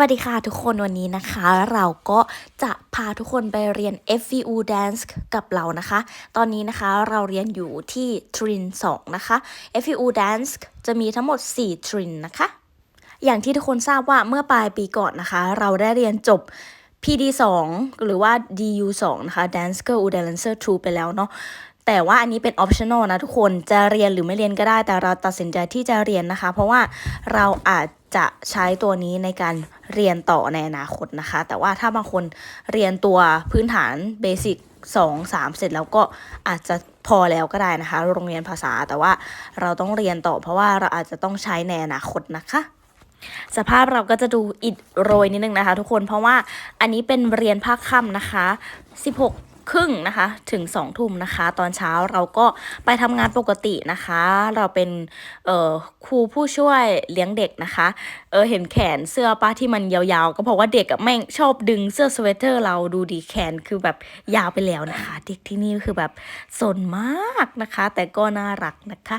วัสดีค่ะทุกคนวันนี้นะคะ เราก็จะพาทุกคนไปเรียน FVU Dance กับเรานะคะ ตอนนี้นะคะเราเรียนอยู่ที่ทริน2นะคะ FVU Dance จะมีทั้งหมด 4 ทรินนะคะ อย่างที่ทุกคนทราบว่าเมื่อปลายปีก่อนนะคะ เราได้เรียนจบ PD 2หรือว่า DU 2นะคะ Dance Girl U Dancer 2 ไปแล้วเนาะ แต่ว่าอันนี้เป็น optional นะทุกคนจะเรียนหรือไม่เรียนก็ได้ แต่เราตัดสินใจที่จะเรียนนะคะ เพราะว่าเราอาจจะใช้ตัวนี้ในการเรียนต่อในอนาคตนะคะ แต่ว่าถ้าบางคนเรียนตัวพื้นฐานเบสิก2 3เสร็จแล้วก็อาจจะพอแล้วก็ได้นะคะ โรงเรียนภาษาแต่ว่าเราต้องเรียนต่อเพราะว่าเราอาจจะต้องใช้ในอนาคตนะคะสภาพเราก็จะดูอิดโรยนิดนึงนะคะ ทุกคนเพราะว่าอันนี้เป็นเรียนภาคค่ำนะคะ 16 ครึ่งนะคะ ถึง2ทุ่มนะคะ ตอนเช้าเราก็ไปทำงานปกตินะคะ เราเป็นครูผู้ช่วยเลี้ยงเด็กนะคะเออเห็นแขนเสื้อป้าที่มันยาวๆ ก็เพราะว่าเด็กแม่งชอบดึงเสื้อสเวตเตอร์ เราดูดีแขนคือแบบยาวไปแล้วนะคะ เด็กที่นี่คือแบบสนมากนะคะ แต่ก็น่ารักนะคะ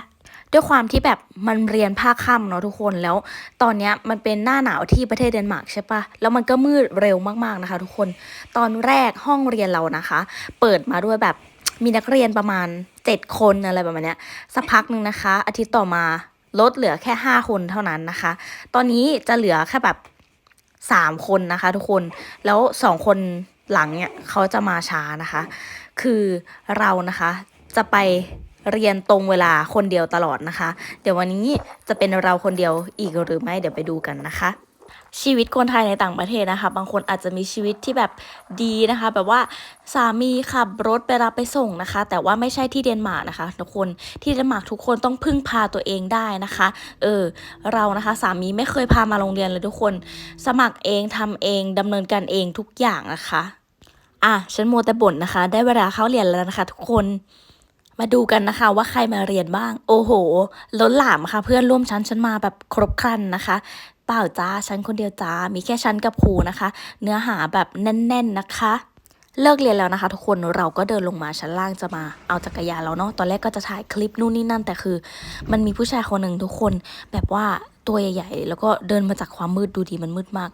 ด้วยความที่แบบมันเรียนภาคค่ำเนาะทุกคนแล้วตอนเนี้ยมันเป็นหน้าหนาวที่ประเทศเดนมาร์กใช่ปะแล้วมันก็มืดเร็วมากๆนะคะ ทุกคนตอนแรกห้องเรียนเรานะคะ เปิดมาด้วยแบบมีนักเรียนประมาณ 7 คนอะไรประมาณเนี้ยสักพักหนึ่งนะคะ อาทิตย์ต่อมาลดเหลือแค่ 5 คนเท่านั้นนะคะ ตอนนี้จะเหลือแค่แบบ3คนนะคะ ทุกคนแล้ว2คนหลังเนี่ยเขาจะมาช้านะคะ คือเรานะคะจะไป เรียนตรงเวลาคนเดียวตลอดนะคะ เดี๋ยววันนี้จะเป็นเราคนเดียวอีกหรือไม่เดี๋ยวไปดูกันนะคะ ชีวิตคนไทยในต่างประเทศนะคะ บางคนอาจจะมีชีวิตที่แบบดีนะคะ แบบว่าสามีขับรถไปรับไปส่งนะคะ แต่ว่าไม่ใช่ที่เดนมาร์กนะคะ ทุกคนที่เดนมาร์กทุกคนต้องพึ่งพาตัวเองได้นะคะ เออเรานะคะสามีไม่เคยพามาโรงเรียนเลยทุกคน สมัครเองทำเองดำเนินการเองทุกอย่างนะคะอะฉันโมแต่บ่นนะคะ ได้เวลาเข้าเรียนแล้วนะคะทุกคน มาดูกันนะคะว่าใครมาเรียนบ้าง โอ้โห ล้นหลามค่ะ เพื่อนร่วมชั้นฉันมาแบบครบครันนะคะ เปล่าจ้าฉันคนเดียวจ้า มีแค่ฉันกับครูนะคะ เนื้อหาแบบแน่น ๆนะคะ เลิกเรียนแล้วนะคะ ทุกคนเราก็เดินลงมาชั้นล่างจะมาเอาจักรยานแล้วเนาะตอนแรกก็จะถ่ายคลิปนู่นนี่นั่น แต่คือ มันมีผู้ชายคนหนึ่งทุกคนแบบว่าตัวใหญ่ๆ แล้วก็เดินมาจากความมืดดูดีมันมืดมาก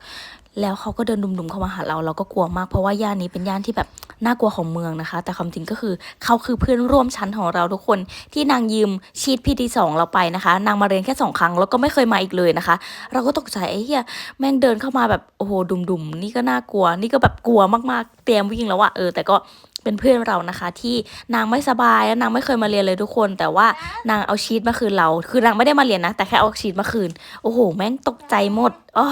แล้วเขาก็เดินดุมๆเข้ามาหาเราเราก็กลัวมากเพราะว่าย่านนี้เป็นย่านที่แบบ น่ากลัวของเมืองนะคะ แต่ความจริงก็คือเขาคือเพื่อนร่วมชั้นของเราทุกคนที่นางยืมชีตพีทีสองเราไปนะคะ นางมาเรียนแค่สองครั้งแล้วก็ไม่เคยมาอีกเลยนะคะ เราก็ตกใจไอ้เหี้ยแม่งเดินเข้ามาแบบโอ้โหดุมๆนี่ก็น่ากลัว นี่ก็แบบกลัวมากๆเตรียมวิ่งแล้วอะเออแต่ก็เป็นเพื่อนเรานะคะ ที่นางไม่สบายแล้วนางไม่เคยมาเรียนเลยทุกคน แต่ว่านางเอาชีตมาคืนเรา คือนางไม่ได้มาเรียนนะ แต่แค่เอาชีตมาคืน โอ้โห แม่งตกใจหมดอ้อ